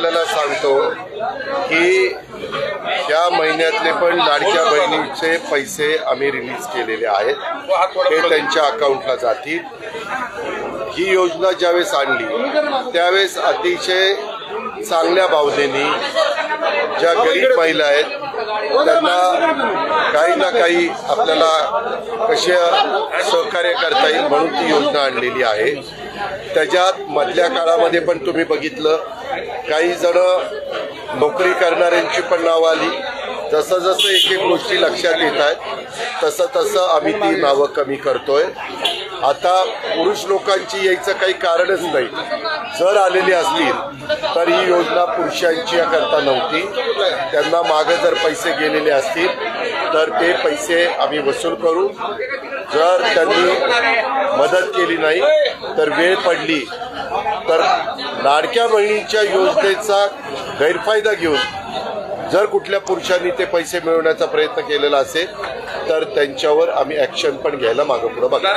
आपल्याला सांगतो की या महिन्यातले पण लाडक्या बहिणीचे पैसे आम्ही रिलीज केलेले आहेत. ते त्यांच्या अकाउंटला जातील. ही योजना ज्यावेळेस आणली त्यावेळेस अतिशय चांगल्या भावनेनी ज्या गरीब महिला आहेत त्यांना काही ना काही आपल्याला कसे सहकार्य करता येईल म्हणून ती योजना आणलेली आहे. त्याच्यात मधल्या काळामध्ये पण तुम्ही बघितलं. काही जण नोकरी करणाऱ्यांची पण नावं आली. जसं जसं एक एक गोष्टी लक्षात येत आहेत तसं तसं आम्ही ती नावं कमी करतोय. आता पुरुष लोकांची यायचं काही कारणच नाही. जर आलेली असतील तर ही योजना पुरुषांची करता नव्हती. त्यांना मागे जर पैसे गेलेले असतील तर ते पैसे आम्ही वसूल करू. जर त्यांनी मदत केली नाही तर वेळ पडली. तर लाडक्या बहिणीच्या योजनेचा गैरफायदा घेऊन जर कुठल्या पुरुषांनी ते पैसे मिळवण्याचा प्रयत्न केलेला असेल तर त्यांच्यावर आम्ही ॲक्शन पण घ्यायला मागं पुढं बघा